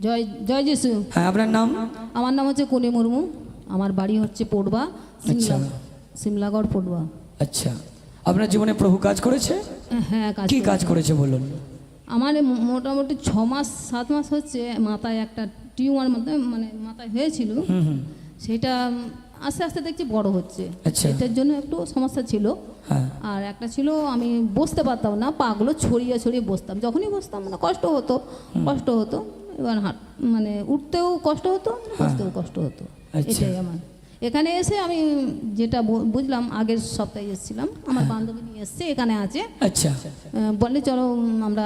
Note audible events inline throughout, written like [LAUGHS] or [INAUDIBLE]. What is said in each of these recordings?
জয় জয় যিশু। হ্যাঁ আপনার নাম? আমার নাম হচ্ছে কনি মুর্মু। আমার বাড়ি হচ্ছে পড়বা সিমলা আচ্ছা। সিমলাগড় পড়বা। আচ্ছা। আপনার জীবনে প্রভু কাজ করেছে? হ্যাঁ কাজ কি কাজ করেছে বলুন? আমার মোটামুটি ছ মাস সাত মাস হচ্ছে মাথায় একটা টিউমার মধ্যে মানে মাথায় হয়েছিল। সেটা আস্তে আস্তে দেখছি বড় হচ্ছে। আচ্ছা। এটার জন্য একটু সমস্যা ছিল। হ্যাঁ। আর একটা ছিল আমি বসতে পারতাম না পাগুলো ছড়িয়ে ছড়িয়ে বসতাম। যখনই বসতাম মানে কষ্ট হতো কষ্ট হতো। এবার হাঁট মানে উঠতেও কষ্ট হতো বসতেও কষ্ট হতো। আচ্ছা। এটাই আমার। এখানে এসে আমি যেটা বুঝলাম আগের সপ্তাহে এসেছিলাম আমার বান্ধবী নিয়ে এসছে এখানে আছে। আচ্ছা। বললে চলো আমরা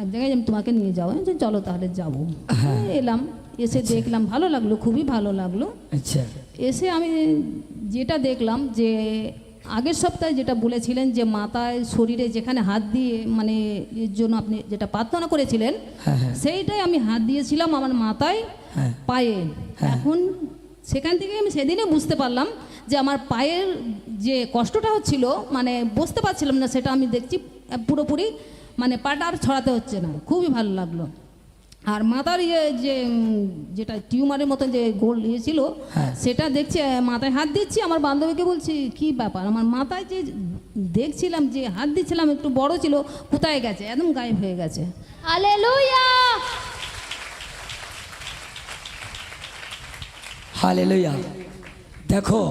এক জায়গায় আমি তোমাকে নিয়ে যাব চলো তাহলে যাব। হ্যাঁ। এলাম এসে দেখলাম ভালো লাগল খুবই ভালো লাগল। আচ্ছা। এসে আমি যেটা দেখলাম যে আগের সপ্তাহে যেটা বলেছিলেন যে মাথায় শরীরে যেখানে হাত দিয়ে মানে এর জন্য আপনি যেটা প্রার্থনা করেছিলেন হ্যাঁ হ্যাঁ। সেইটাই আমি হাত দিয়েছিলাম আমার মাথায় হ্যাঁ। পায়ে। এখন সেখান থেকে আমি সেদিনে বুঝতে পারলাম যে আমার পায়ের যে কষ্টটা হচ্ছিল মানে বসতে পারছিলাম না সেটা আমি দেখছি পুরোপুরি মানে পাটা আর ছড়াতে হচ্ছে না। খুবই ভালো লাগল। আর মাথার ইয়ে যে যেটা টিউমারের মতন যে গোল ইয়ে ছিল হ্যাঁ। সেটা দেখছি মাথায় হাত দিচ্ছি আমার বান্ধবীকে বলছি কি ব্যাপার? আমার মাথায় যে দেখছিলাম যে হাত দিচ্ছিলাম একটু বড় ছিল কোথায় গেছে? একদম গায়েব হয়ে গেছে. হালেলুয়া! দেখো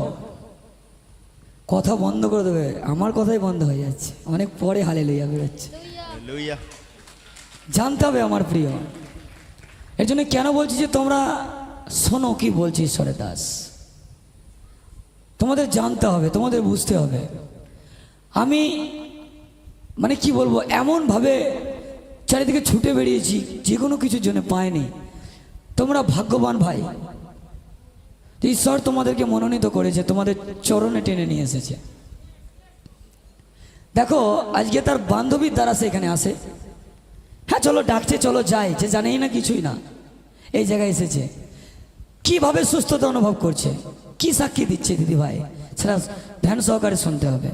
কথা বন্ধ করে দেবে। আমার কথাই বন্ধ হয়ে যাচ্ছে। অনেক পরে হালেলুয়া বেরোচ্ছে. জানতে হবে আমার প্রিয়। এর জন্য কেন বলছি যে তোমরা শোনো কি বলছি ঈশ্বরের দাস? তোমাদের জানতে হবে, তোমাদের বুঝতে হবে। আমি মানে কি বলব, এমনভাবে চারিদিকে ছুটে বেরিয়েছি, যে কোনো কিছুর জন্য পাইনি। তোমরা ভাগ্যবান ভাই ঈশ্বর তোমাদেরকে মনোনীত করেছে, তোমাদের চরণে টেনে নিয়ে এসেছে। দেখো, আজকে তার বান্ধবীর দ্বারা সে এখানে আসে। হ্যাঁ চলো, ডাকছে, চলো, যাই। যে জানেই না কিছুই না। এই জায়গায় এসেছে। কীভাবে সুস্থতা অনুভব করছে? কি সাক্ষী দিচ্ছে দিদি ভাই সেটা ধ্যান সহকারে শুনতে হবে।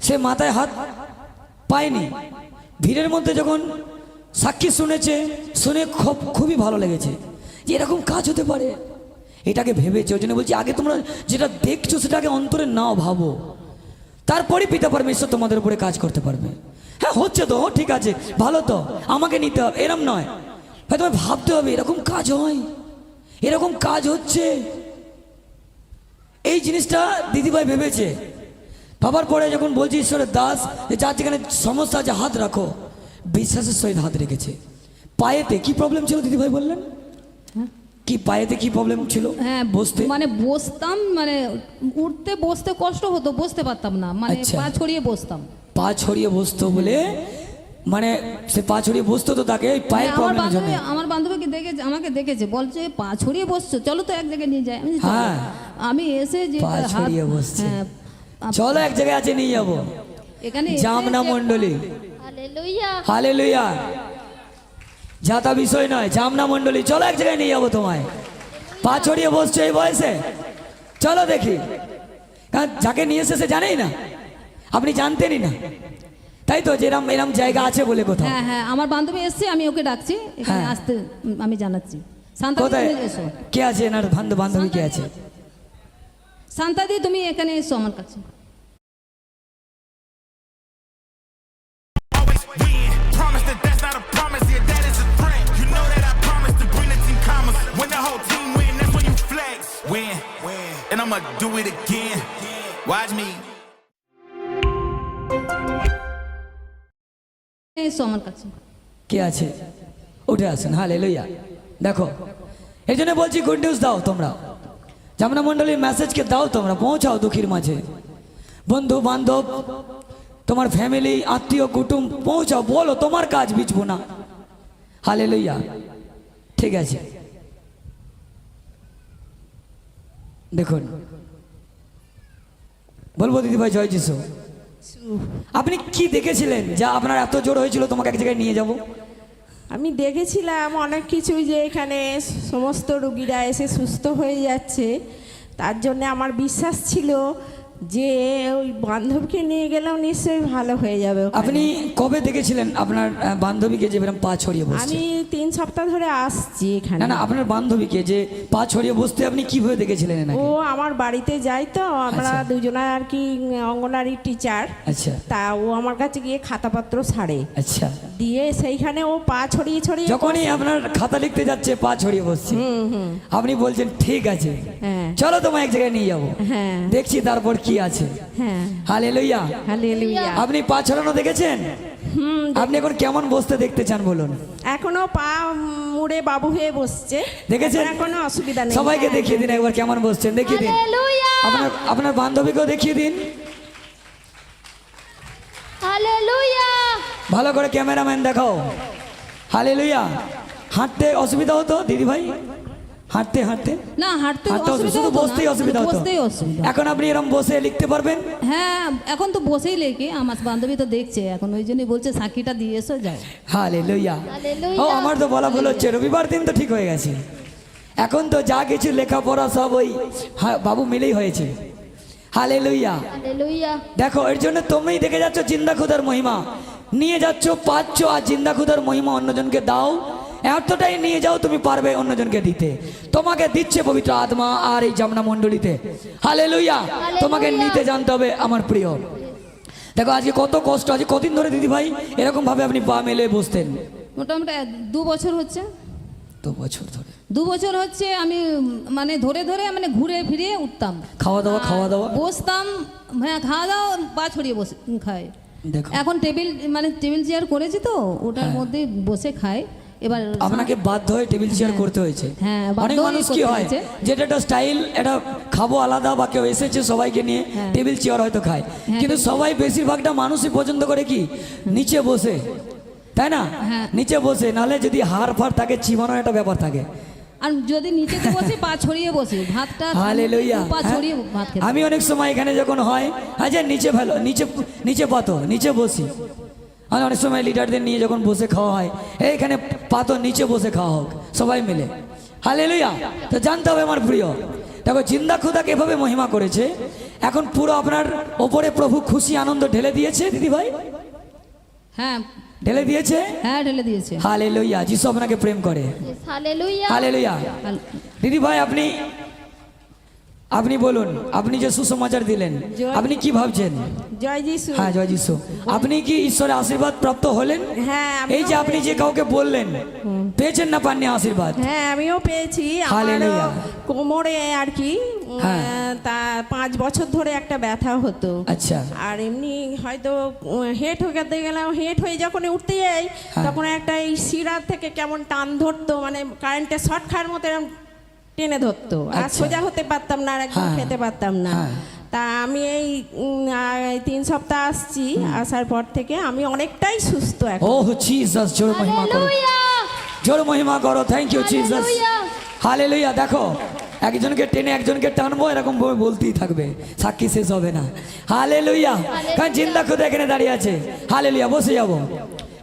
সে মাথায় হাত পায়নি। ভিড়ের মধ্যে যখন সাক্ষী শুনেছে, শুনে খুব, খুবই ভালো লেগেছে যে এরকম কাজ হতে পারে। এটাকে ভেবেছে, ওই জন্য বলছি, আগে তোমরা যেটা দেখছ, সেটাকে অন্তরে নাও, ভাবো। তারপরে পিতা পরমেশ্বর তোমাদের উপরে কাজ করতে পারবে। হ্যাঁ হচ্ছে তো ঠিক আছে ভালো তো আমাকে নিতে হবে এরম নয়। ভাই তোমায় ভাবতে হবে এরকম কাজ হয় এরকম কাজ হচ্ছে। এই জিনিসটা দিদিভাই ভেবেছে। ভাবার পরে যখন বলছি ঈশ্বরের দাস যে যার যেখানে সমস্যা আছে হাত রাখো। বিশ্বাসের সহিত হাত রেখেছে। পায়েতে কি প্রবলেম ছিল দিদিভাই বললেন? হ্যাঁ। কি পায়েতে কি প্রবলেম ছিল? হ্যাঁ বসতে? মানে বসতাম মানে উঠতে বসতে কষ্ট হতো বসতে পারতাম না। মানে আচ্ছা। পা ছড়িয়ে বসতাম। পা ছড়িয়ে বসতো বলে মানে সে পা ছড়িয়ে বসতো তো তাকে এই পায়ের আমার প্রবলেমের জন্য বান্ধবী আমার বান্ধবীকে দেখেছে আমাকে দেখেছে বলছে পা ছড়িয়ে বসছো চলো তো এক জায়গায় নিয়ে যাই। আমি হ্যাঁ। আমি এসে যে পা ছড়িয়ে বসছে। হ্যাঁ চলো এক জায়গায় আছে নিয়ে যাব। এখানে জামনা যে- মণ্ডলী. হালে লুইয়া যাতা বিষয় নয় জামনা মণ্ডলী। চলো এক জায়গায় নিয়ে যাব তোমায়। পা ছড়িয়ে বসছো এই বয়সে? চলো দেখি। কারণ যাকে নিয়ে এসে সে জানেই না। আপনি জানতেনই না। তাই তো যেরম এরম জায়গা আছে বলে কোথাও। হ্যাঁ হ্যাঁ আমার বান্ধবী এসছে আমি ওকে ডাকছি এখানে হ্যাঁ। আসতে আমি জানাচ্ছি। শান্তা কোথায়? কে আছে এনার বান্ধব বান্ধবী কে আছে? শান্তাদি তুমি এখানে এসো আমার কাছে। Always win. Promise that that's not a promise, yeah, এসো আমার কাছে কে আছে উঠে আসেন হালে লইয়া দেখো এই জন্য বলছি গুড নিউজ দাও তোমরা জামনা মণ্ডলীর মেসেজকে দাও তোমরা পৌঁছাও দুঃখীর মাঝে বন্ধু বান্ধব তোমার ফ্যামিলি আত্মীয় কুটুম পৌঁছাও বলো তোমার কাজ বিচবো না হালে লইয়া ঠিক আছে দেখুন বলব দিদিভাই জয় যিশু আপনি কি দেখেছিলেন যা আপনার এত জোর হয়েছিল তোমাকে এক জায়গায় নিয়ে যাব? আমি দেখেছিলাম অনেক কিছু যে এখানে সমস্ত রুগীরা এসে সুস্থ হয়ে যাচ্ছে। তার জন্য আমার বিশ্বাস ছিল যে ওই বান্ধবকে নিয়ে গেলেও নিশ্চয়ই ভালো হয়ে যাবে আপনি কবে দেখেছিলেন আপনার বান্ধবীকে যে এরকম পা ছড়িয়ে বসছে? আমি তিন সপ্তাহ ধরে আসছি এখানে। না না আপনার বান্ধবীকে যে পা ছড়িয়ে বসতে আপনি কীভাবে দেখেছিলেন ও আমার বাড়িতে যাই তো আমরা আচ্ছা। দুজনে আর কি অঙ্গনারী টিচার আচ্ছা। তা ও আমার কাছে গিয়ে খাতাপত্র ছাড়ে। আচ্ছা। দিয়ে সেইখানে ও পা ছড়িয়ে ছড়িয়ে যখনই আপনার খাতা লিখতে যাচ্ছে পা ছড়িয়ে বসছে। আপনি বলছেন ঠিক আছে। হ্যাঁ। চলো তোমায় এক জায়গায় নিয়ে যাব। হ্যাঁ। দেখছি তারপর কি আছে? হ্যাঁ। আপনি পা ছড়ানো দেখেছেন? আপনি এখন কেমন বসতে দেখতে চান বলুন? এখনও পা মুড়ে বাবু হয়ে বসছে। দেখেছেন? কোনো অসুবিধা নেই। সবাইকে হ্যাঁ, দেখিয়ে দিন একবার কেমন বসছেন দেখিয়ে দিন। আপনার আপনার বান্ধবীকেও দেখিয়ে দিন। ভালো করে ক্যামেরাম্যান দেখাও। হালে লইয়া হাঁটতে অসুবিধা হতো দিদি ভাই হাঁটতে হাঁটতে? না হাঁটতে শুধু বসতেই অসুবিধা হতো। বসতেই অসুবিধা এখন আপনি এরকম বসে লিখতে পারবেন? হ্যাঁ এখন তো বসেই লেগে আমার বান্ধবী তো দেখছে। এখন ওই জন্যই বলছে সাক্ষীটা দিয়ে এসো যাও। হালে লইয়া ও আমার তো বলা ভুল হচ্ছে। রবিবার দিন তো ঠিক হয়ে গেছে। এখন তো যা কিছু লেখাপড়া সব ওই হা- বাবু মিলেই হয়েছে। হালে লইয়া দেখো এর জন্য তুমি দেখে যাচ্ছ জিন্দা খুদার মহিমা। নিয়ে যাচ্ছ পাচ্ছ আর জিন্দা খুদার মহিমা অন্যজনকে দাও। এতটাই নিয়ে যাও তুমি পারবে অন্যজনকে দিতে। তোমাকে দিচ্ছে পবিত্র আত্মা আর এই জামনা মণ্ডলীতে। হালে লইয়া তোমাকে নিতে জানতে হবে আমার প্রিয়। দেখো আজকে কত কষ্ট আজকে কদিন ধরে দিদি ভাই এরকম ভাবে আপনি পা মেলে বসতেন? মোটামুটি দু বছর হচ্ছে। তো বছর ধরে। দু বছর হচ্ছে আমি মানে ধরে ধরে মানে ঘুরে ফিরে উঠতাম। খাওয়া দাওয়া খাওয়া দাওয়া? বসতাম হ্যাঁ খাওয়া দাওয়া পা ছড়িয়ে বসে খায় দেখো। এখন টেবিল মানে টেবিল চেয়ার করেছি তো ওটার হ্যাঁ। মধ্যে বসে খায় এবার আপনাকে বাধ্য হয়ে টেবিল চেয়ার করতে হয়েছে। হ্যাঁ, অনেক মানুষ কি হয় যেটা একটা স্টাইল এটা খাব আলাদা বা কেউ এসেছে সবাইকে নিয়ে হ্যাঁ। টেবিল চেয়ার হয়তো খায়। কিন্তু সবাই বেশিরভাগটা মানুষই পছন্দ করে কি? নিচে বসে। তাই না? হ্যাঁ। নিচে বসে নালে যদি হাড় ফাড় থাকে চিবানোর একটা ব্যাপার থাকে। আর যদি নিচেতে বসে পা ছড়িয়ে বসে ভাতটা [LAUGHS] হালেলুয়া। পা ছড়িয়ে ভাত আমি অনেক সময় এখানে যখন হয় আচ্ছা নিচে ফেলো নিচে নিচে পাতো নিচে বসি। আমি অনেক সময় লিডারদের নিয়ে যখন বসে খাওয়া হয় এইখানে পাতো নিচে বসে খাওয়া হোক সবাই মিলে। হালে লইয়া তো জানতে হবে আমার প্রিয় দেখো জিন্দা খুদাকে এভাবে মহিমা করেছে? এখন পুরো আপনার ওপরে প্রভু খুশি আনন্দ ঢেলে দিয়েছে দিদি ভাই? হ্যাঁ। ঢেলে দিয়েছে? হ্যাঁ ঢেলে দিয়েছে। হালে লইয়া যিশু আপনাকে প্রেম করে। হালে লইয়া হাল- দিদি ভাই আপনি আপনি বলুন আপনি যে সুসমাচার দিলেন আপনি কি ভাবছেন? জয় যিশু। হ্যাঁ জয় যিশু। আপনি কি ঈশ্বরের আশীর্বাদ প্রাপ্ত হলেন? হ্যাঁ এই যে আপনি যে কাউকে বললেন পেয়েছেন না পাননি আশীর্বাদ? হ্যাঁ আমিও পেয়েছি। হালেলুয়া। কোমরে আর কি হ্যাঁ। তা পাঁচ বছর ধরে একটা ব্যথা হতো। আচ্ছা। আর এমনি হয়তো হেট হয়ে গেতে গেলাম হেট হয়ে যখন উঠতে যাই হ্যাঁ। তখন একটা এই শিরার থেকে কেমন টান ধরতো মানে কারেন্টের শর্ট খাওয়ার মতো এরকম টেনে ধরতো। আর আচ্ছা। সোজা হতে পারতাম না আর একদম হ্যাঁ। খেতে পারতাম না। হ্যাঁ। তা আমি এই তিন সপ্তাহ আসছি। আসার পর থেকে আমি অনেকটাই সুস্থ এখন। ও জিসাস জোর মহিমা করো। জোর মহিমা করো থ্যাংক ইউ জিসাস হালেলুয়া। হালে লইয়া দেখো একজনকে টেনে একজনকে টানবো এরকম ভাবে বলতেই থাকবে। সাক্ষী শেষ হবে না। হালে লইয়া কারণ চিন্তা খুদে এখানে দাঁড়িয়ে আছে। হালে লইয়া বসে যাব।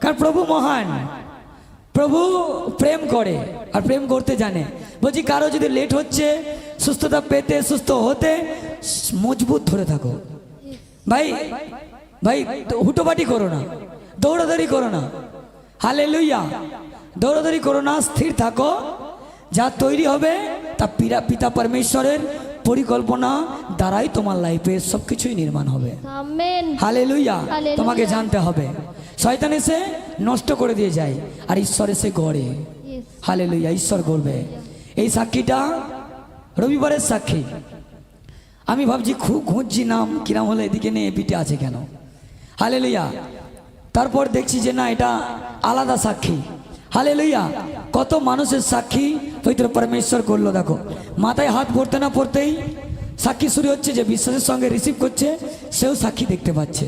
কারণ প্রভু মহান। প্রভু প্রেম করে আর প্রেম করতে জানে। বলছি কারও যদি লেট হচ্ছে সুস্থতা পেতে সুস্থ হতে মজবুত ধরে থাকো। ভাই ভাই হুটোপাটি করো না দৌড়াদৌড়ি করো না। হালে লইয়া দৌড়াদৌড়ি করো না স্থির থাকো। যা তৈরি হবে তা পিতা পিতা পরমেশ্বরের পরিকল্পনা দ্বারাই তোমার লাইফে সব কিছুই নির্মাণ হবে। হালে লইয়া। তোমাকে জানতে হবে। শয়তান এসে নষ্ট করে দিয়ে যায় আর ঈশ্বর এসে গড়ে। হালে লইয়া ঈশ্বর গড়বে। এই সাক্ষীটা রবিবারের সাক্ষী। আমি ভাবছি খুব খুঁজছি নাম কিরাম হলে, এদিকে নিয়ে এপিটে আছে কেন? হালে লইয়া তারপর দেখছি যে না, এটা আলাদা সাক্ষী। হালে লইয়া কত মানুষের সাক্ষী পবিত্র পরমেশ্বর করল, দেখো। মাথায় হাত পড়তে না পড়তেই সাক্ষী শুরু হচ্ছে যে বিশ্বাসের সঙ্গে রিসিভ করছে, সেও সাক্ষী দেখতে পাচ্ছে।